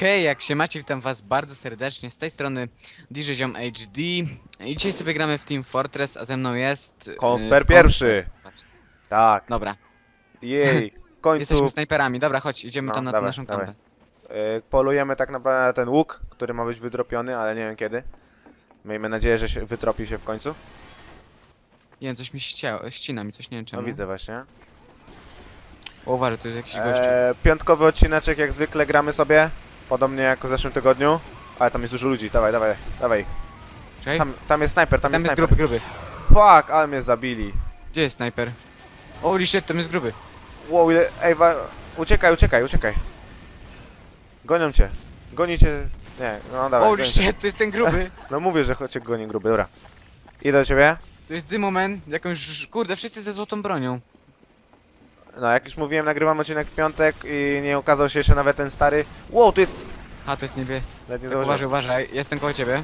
Hej, jak się macie, witam was bardzo serdecznie. Z tej strony DJ Ziom HD. I dzisiaj sobie gramy w Team Fortress, a ze mną jest... Konsper y, pierwszy. Patrz. Tak, Dobra, jej, w końcu jesteśmy snajperami. Dobra, chodź, idziemy No, tam na dawaj, naszą dawaj. kampę. y, polujemy tak naprawdę na ten łuk, który ma być wydropiony, ale nie wiem kiedy. Miejmy nadzieję, że się wytropi się w końcu. Nie wiem, coś mi ścięło, ścina mi, coś nie wiem No czemu. widzę właśnie. O, uważaj, tu jest jakiś gościu. E, piątkowy odcineczek jak zwykle gramy sobie, podobnie jak w zeszłym tygodniu. Ale tam jest dużo ludzi, dawaj, dawaj, dawaj. Czekaj, Tam, tam jest snajper, tam, tam jest jest snajper. gruby, gruby. Fuck, ale mnie zabili. Gdzie jest snajper? O, shit, tam jest gruby. Wow, ile, ej, wa, uciekaj, uciekaj, uciekaj. Gonią cię. Gonicie, nie, no dawaj. Gonicie. shit, to jest ten gruby. No mówię, że cię goni gruby, dobra. Idę do ciebie. To jest Dymomen, jakąś, kurde, wszyscy ze złotą bronią. No, jak już mówiłem, nagrywam odcinek w piątek i nie ukazał się jeszcze nawet ten stary. Wow, tu jest... A, to jest niebie. Nawet nie Tak, uważaj, uważaj, jestem koło ciebie.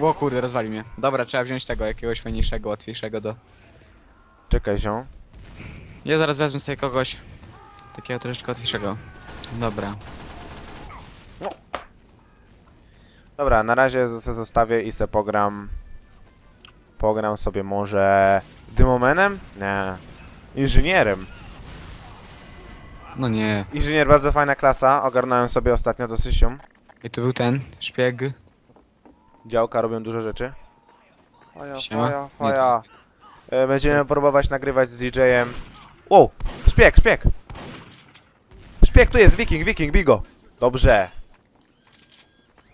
O kurde, rozwali mnie. Dobra, trzeba wziąć tego, jakiegoś fajniejszego, łatwiejszego do... Czekaj, ziom. Ja zaraz wezmę sobie kogoś takiego troszeczkę łatwiejszego. Dobra. Dobra, na razie se zostawię i se pogram... Pogram sobie może... Dymomenem? Nie. Inżynierem. No nie. Inżynier bardzo fajna klasa, ogarnąłem sobie ostatnio dosyć ją. I tu był ten, szpieg. Działka robią dużo rzeczy. Faja, Siema. faja, faja. E, Będziemy próbować nagrywać z DJ-em. Wow, szpieg, szpieg. Szpieg, tu jest, wiking, wiking, bigo. Dobrze.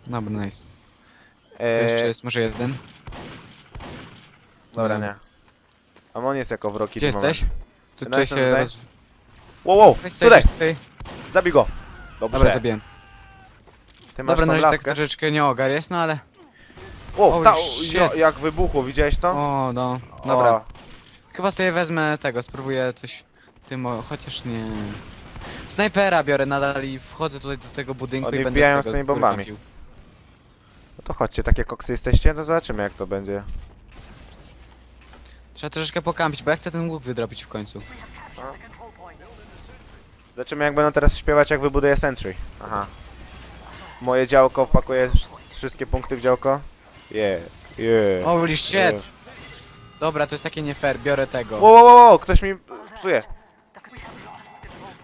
Dobra, nice. E, jeszcze jest może jeden. Dobra, No. nie. A on jest jako wroki. Gdzie jesteś? Tu No, tutaj jestem się tutaj. roz... Wow, wow, Weź tutaj, zabij go. Dobrze. Dobra, zabiłem. Ty masz Dobra, na tą razie tak laskę. troszeczkę nie ogar jest, no ale... O, Holy ta, shit. jo, jak wybuchło, widziałeś to? O, no. Dobra. O, Chyba sobie wezmę tego, spróbuję coś tym, o- chociaż nie. Snajpera biorę nadal i wchodzę tutaj do tego budynku Oni i będę wbijają z tego tymi bombami. no to chodźcie, takie koksy jesteście, to zobaczymy jak to będzie. Trzeba troszeczkę pokampić, bo ja chcę ten łuk wydrobić w końcu. Zobaczymy jak będą teraz śpiewać jak wybuduję Sentry. Aha. Moje działko wpakuje wszystkie punkty w działko. Yeah, yeah. Holy shit! yeah. Dobra, to jest takie nie fair, biorę tego. Wow, wow, wow, ktoś mi psuje.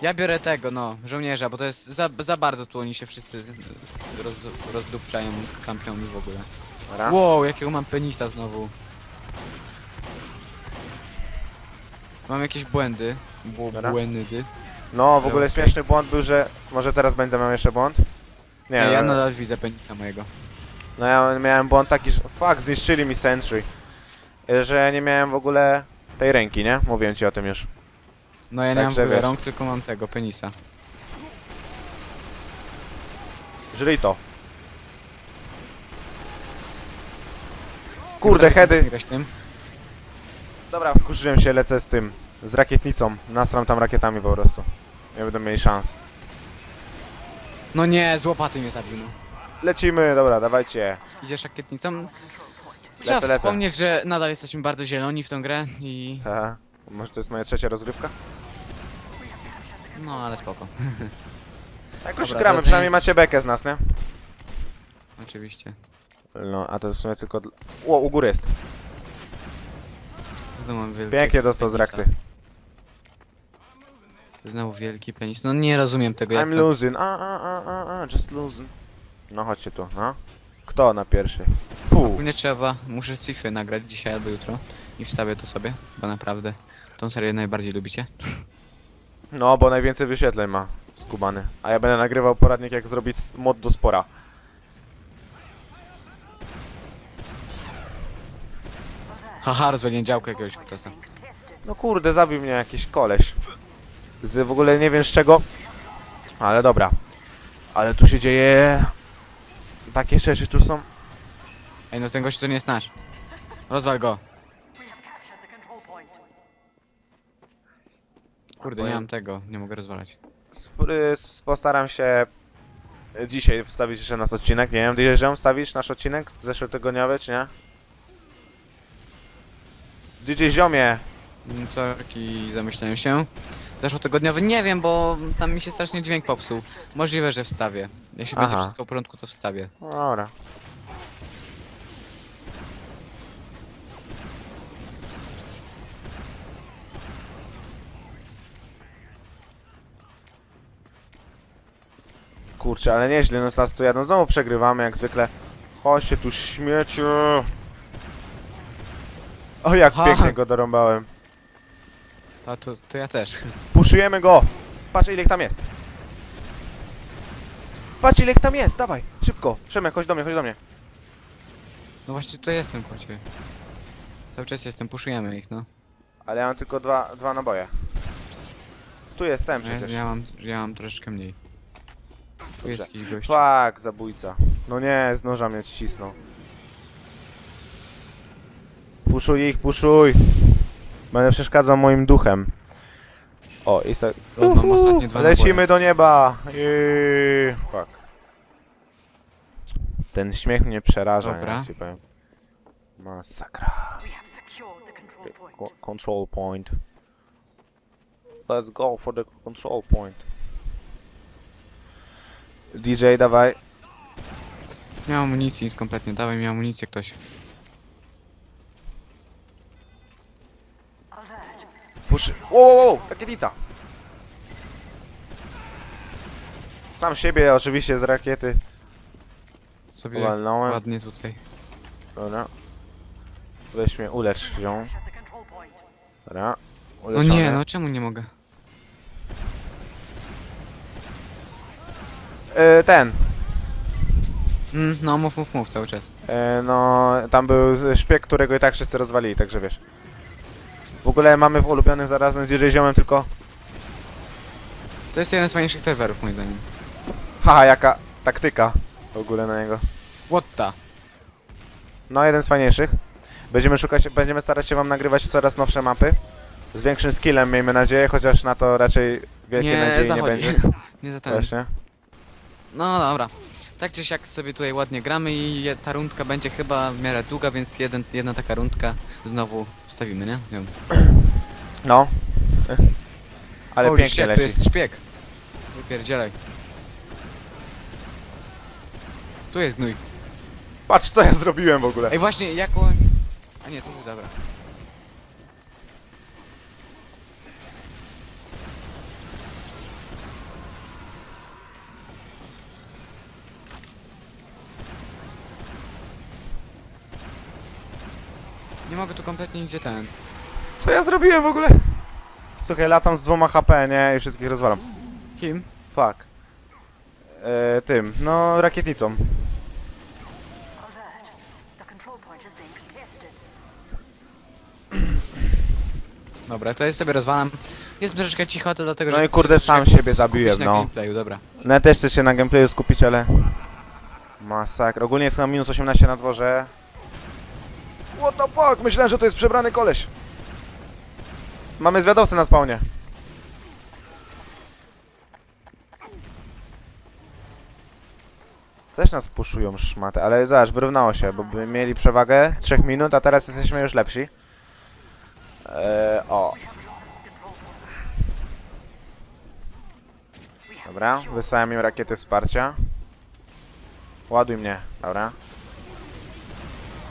Ja biorę tego, no, żołnierza, bo to jest za, za bardzo tu oni się wszyscy roz, rozdupczają, kampią w ogóle. Dobra. Wow, jakiego mam penisa znowu. Mam jakieś błędy. Dobra. błędy. No, w ogóle Okej. śmieszny błąd był, że... Może teraz będę miał jeszcze błąd? Nie, ja no, nadal widzę penisa mojego. no ja miałem błąd taki, że... Fuck, zniszczyli mi Sentry. Y, Że nie miałem w ogóle tej ręki, nie? Mówiłem ci o tym już. No ja nie mam w Także ogóle wiesz. rąk, tylko mam tego, penisa. Żyli to. Kurde, hedy. Grać tym? Dobra, wkurzyłem się, lecę z tym. Z rakietnicą. Nasram tam rakietami po prostu. Nie będą mieli szans. No nie, z łopaty mnie zabił, no. Lecimy, dobra, dawajcie. Idziesz rakietnicą? Trzeba Lecę, lecę. wspomnieć, że nadal jesteśmy bardzo zieloni w tą grę i... Haha. Może to jest moja trzecia rozgrywka? No, ale spoko. Jak już Dobra, gramy, to przynajmniej macie bekę z nas, nie? Oczywiście. No, a to w sumie tylko... dla- Ło, u góry jest. Znowu mam wielki Pięknie dostał z penisa. rakty. Znowu wielki penis. No nie rozumiem tego, jak I'm to... losing, a, a, a, a, a, just losing. No, chodźcie tu, no. Kto na pierwszy? Fu. Ogólnie trzeba, muszę z FIFA nagrać dzisiaj albo jutro i wstawię to sobie, bo naprawdę tą serię najbardziej lubicie. No, bo najwięcej wyświetleń ma skubany. A ja będę nagrywał poradnik jak zrobić mod do spora. Haha, rozwaliłem działkę jakiegoś kutasa. No kurde, zabił mnie jakiś koleś. Z w ogóle nie wiem z czego. Ale dobra. Ale tu się dzieje... Takie rzeczy tu są. Ej, no ten gość to nie jest nasz. Rozwal go. Kurde, nie mam tego, nie mogę rozwalać. Sp- y, s- Postaram się dzisiaj wstawić jeszcze nasz odcinek. Nie wiem, DJ wstawisz nasz odcinek zeszłotygodniowy, czy nie? DJ Ziomie! Mm, Sorki, zamyślałem się. Zeszłotygodniowy? Nie wiem, bo tam mi się strasznie dźwięk popsuł. Możliwe, że wstawię. Jeśli będzie Aha. wszystko w porządku, to wstawię. Dobra. Kurczę, ale nieźle, no nas tu jadą. Znowu przegrywamy jak zwykle. Chodźcie tu śmieciu. O, jak Ha. pięknie go dorąbałem. A to, to ja też. Puszujemy go! Patrz ile ich tam jest. Patrz ile ich tam jest, dawaj, szybko. Przemek, chodź do mnie, chodź do mnie. No właśnie tutaj jestem, kocie. Cały czas jestem, puszujemy ich, no. Ale ja mam tylko dwa, dwa naboje. Tu jestem Ja, przecież. ja, mam, ja mam troszeczkę mniej. Tu jest jakiś gość. Fuck, zabójca. No nie, z noża mnie ścisnął. Puszuj ich, puszuj. Będę przeszkadzał moim duchem. O, i tak. O, mam ostatnie dwa Lecimy naboje. do nieba. Fuck. Ten śmiech mnie przeraża, Dobra. nie ci powiem. Masakra. We have secured the control point. Co- Control point. Let's go for the control point. DJ, dawaj. Nie mam amunicji nic kompletnie, dawaj mi amunicję ktoś. Push. Wow, wow, wow, rakietica. Sam siebie oczywiście z rakiety Sobie walnąłem. ładnie tutaj. Dobra. Weź mnie, ulecz ją. Dobra. No nie, no czemu nie mogę? E, ten. Mm, no mów, mów, mów cały czas. E, no, tam był szpieg, którego i tak wszyscy rozwalili, także wiesz. W ogóle mamy w ulubionych zarazem z DJ Ziomem tylko... To jest jeden z fajniejszych serwerów moim zdaniem. Haha, jaka taktyka w ogóle na niego. What the? No, jeden z fajniejszych. Będziemy szukać, będziemy starać się wam nagrywać coraz nowsze mapy. Z większym skillem, miejmy nadzieję, chociaż na to raczej wielkie Nie nadziei nie zachodzi. będzie. nie za ten. Właśnie. No dobra. Tak czy siak sobie tutaj ładnie gramy i je- ta rundka będzie chyba w miarę długa, więc jeden, jedna taka rundka znowu wstawimy, nie? wiem. No. Ale Holy pięknie shit, leci. tu jest szpieg. Wypierdzielaj. Tu jest gnój. Patrz co ja zrobiłem w ogóle. Ej właśnie, jako... A nie, to jest dobra. Nie mogę tu kompletnie nigdzie ten. Co ja zrobiłem w ogóle? Słuchaj, latam z dwoma HP, nie? I wszystkich rozwalam. Kim? Fuck. E, tym, no rakietnicą. Alert. The control point is being contested. Dobra, to jest sobie rozwalam. Jest troszeczkę cicho, to dlatego, No że i chcę kurde, sam siebie skupić zabiłem, na no. gameplayu, dobra. No ja też chcę się na gameplayu skupić, ale... Masakra. Ogólnie jest chyba minus 18 na dworze. What the fuck? Myślałem, że to jest przebrany koleś. Mamy zwiadowcę na spawnie. Też nas puszują szmaty, ale zobacz, wyrównało się, bo by mieli przewagę 3 minut, a teraz jesteśmy już lepsi. Eee, o, dobra, wysłałem im rakiety wsparcia. Ładuj mnie, dobra.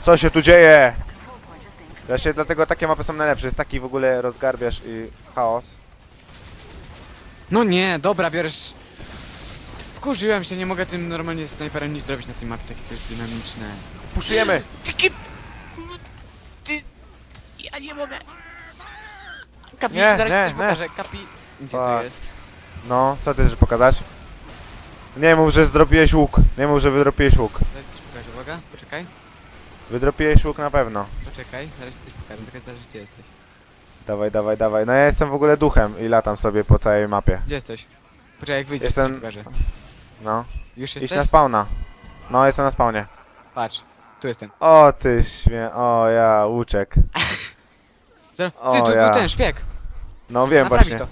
Co się tu dzieje? Właśnie dlatego takie mapy są najlepsze, jest taki w ogóle rozgarbiasz i chaos. No nie, dobra, bierzesz... Wkurzyłem się, nie mogę tym normalnie snajperem nic zrobić na tej mapie, takie to jest dynamiczne. Puszujemy! Ja nie mogę. Kapi, Nie, zaraz ci nie, coś nie. pokażę, Kapi... Gdzie to jest? No, co ty, że pokazać? Nie mów, że zdropiłeś łuk. Nie mów, że wydropiłeś łuk. Zaraz ci coś pokażę, uwaga, poczekaj, Wydropiłeś łuk na pewno. poczekaj, zaraz coś pokażę, zaraz gdzie jesteś? Dawaj, dawaj, dawaj. No ja jestem w ogóle duchem i latam sobie po całej mapie. Gdzie jesteś? Poczekaj, jak wyjdziesz, Jestem- to ci pokażę. No. Już Idź na spawna. No, jestem na spawnie. Patrz, tu jestem. O ty śmie... O ja, łuczek. Zero. O, Ty, tu ja. był ten szpieg! No wiem Naprawić właśnie. to.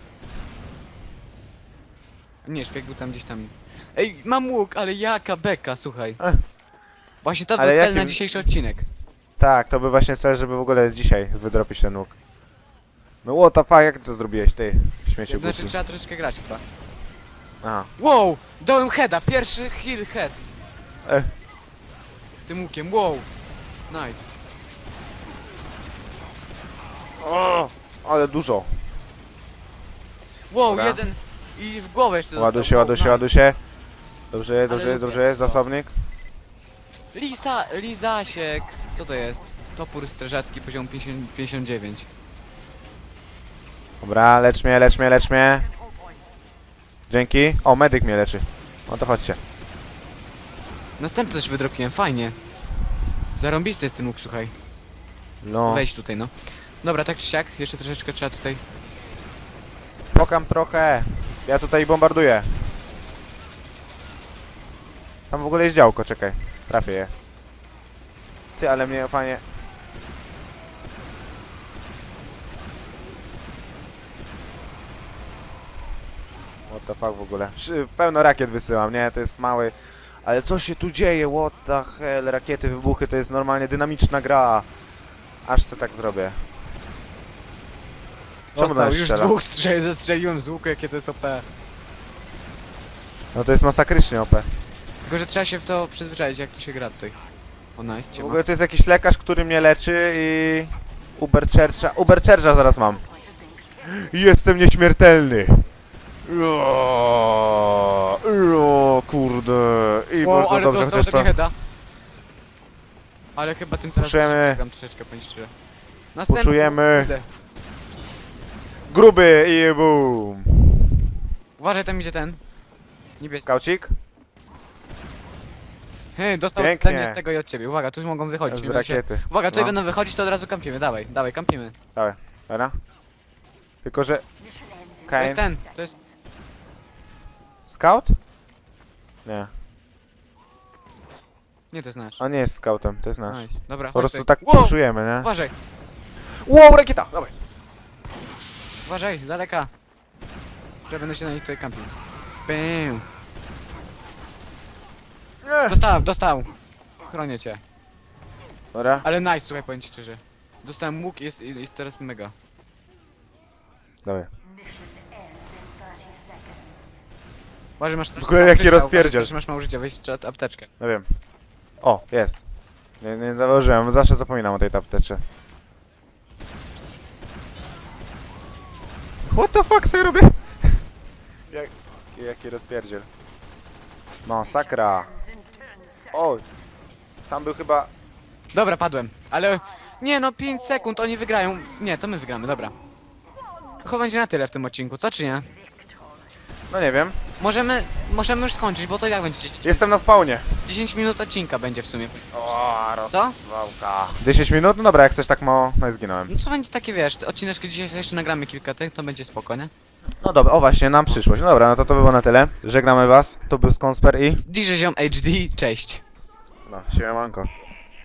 Nie, szpieg był tam gdzieś tam. Ej, mam łuk, ale jaka beka, słuchaj. Ech. Właśnie to Ale był cel na jakim- dzisiejszy odcinek. Tak, to by właśnie cel, żeby w ogóle dzisiaj wydropić ten łuk. No what the fuck, jak to zrobiłeś, ty? Śmieciu Znaczy głupi. trzeba troszeczkę grać chyba. Aha. Wow! Dałem heada, pierwszy heal head. E. Tym łukiem, wow! Nice. O, ale dużo. Wow, Dobra. jeden i w głowę jeszcze Ładuj dostał. się, Wow, ładuj się, nice. ładuj się. Dobrze, dobrze, lubię dobrze jest, to. zasobnik. Lisa, Lizasiek. Co to jest? Topór strażacki, poziom 50, 59. Dobra, lecz mnie, lecz mnie, lecz mnie. Dzięki. O, medyk mnie leczy. No to chodźcie. Następny coś wydropiłem, fajnie. Zarąbisty jest ten łuk, słuchaj. No, Wejdź tutaj, no. Dobra, tak czy siak, jeszcze troszeczkę trzeba tutaj... pokam trochę. Ja tutaj bombarduję. Tam w ogóle jest działko, czekaj. Trafię je. Ty, ale mnie fajnie... What the fuck w ogóle? Pełno rakiet wysyłam, nie? To jest mały... Ale co się tu dzieje? What the hell? Rakiety, wybuchy, to jest normalnie dynamiczna gra. Aż co tak zrobię. Nas już strzela? dwóch strzeli, zastrzeliłem z łuku, jakie to jest OP. No to jest masakrycznie OP. Tylko, że trzeba się w to przyzwyczaić, jak to się gra tutaj. O, nice, W ogóle to jest jakiś lekarz, który mnie leczy i... Uber Churcha... Uber Churcha zaraz mam. Jestem nieśmiertelny. O, o, kurde. I Wow, bardzo ale dobrze, dostał chociaż to... heada. Ale chyba tym teraz Puszujemy. przegram troszeczkę, powiem szczerze. Następny, Puszujemy. kurde. Gruby i boom. Uważaj, tam idzie ten. Niebieski. Skaucik? Hej, dostał Pięknie. ten jest z tego i od ciebie. Uwaga, tu mogą wychodzić. Z nie będą się- rakiety. Uwaga, tutaj No. będą wychodzić, to od razu kampimy. Dawaj, dawaj, kampimy. Dobra. Tylko, że... To jest ten, to jest... Scout? Nie. Nie, to jest nasz. On nie jest scoutem, to jest nasz. Nice, dobra, Po prostu tak wow, puszujemy, nie? Uważaj, Wow, rakieta! Dawaj. uważaj, z daleka. Że będę się na nich tutaj kampił. Bam. Nie. Dostał, dostał. Chronię cię. Dobra. Ale nice, słuchaj, powiem ci szczerze. Dostałem łuk i jest, jest teraz mega. Dawaj. Mission ends in 30 seconds. Uważaj, masz... W ogóle jaki apteczka, rozpierdziel. uważaj, że masz mało życia, weź trzeba apteczkę. No wiem. O, jest. Nie, nie założyłem, zawsze zapominam o tej taptece. What the fuck sobie robię? Jak, jaki rozpierdziel. Masakra. O! Tam był chyba... Dobra, padłem. Ale... Nie no, 5 sekund, oni wygrają. Nie, to my wygramy, dobra. Chyba będzie na tyle w tym odcinku, co czy nie? No nie wiem. Możemy, możemy już skończyć, bo to jak będzie 10, Jestem na spawnie. 10 minut odcinka będzie w sumie. O, Co? rozwałka. 10 minut? No dobra, jak chcesz tak mało, no i zginąłem. No co będzie takie, wiesz, te odcineczki dzisiaj jeszcze nagramy kilka tych, to będzie spoko, nie? No dobra, o właśnie, nam przyszłość. No dobra, no to to by było na tyle. Żegnamy was. To był Skonsper i... DJ Ziom HD, cześć. No, siemanko.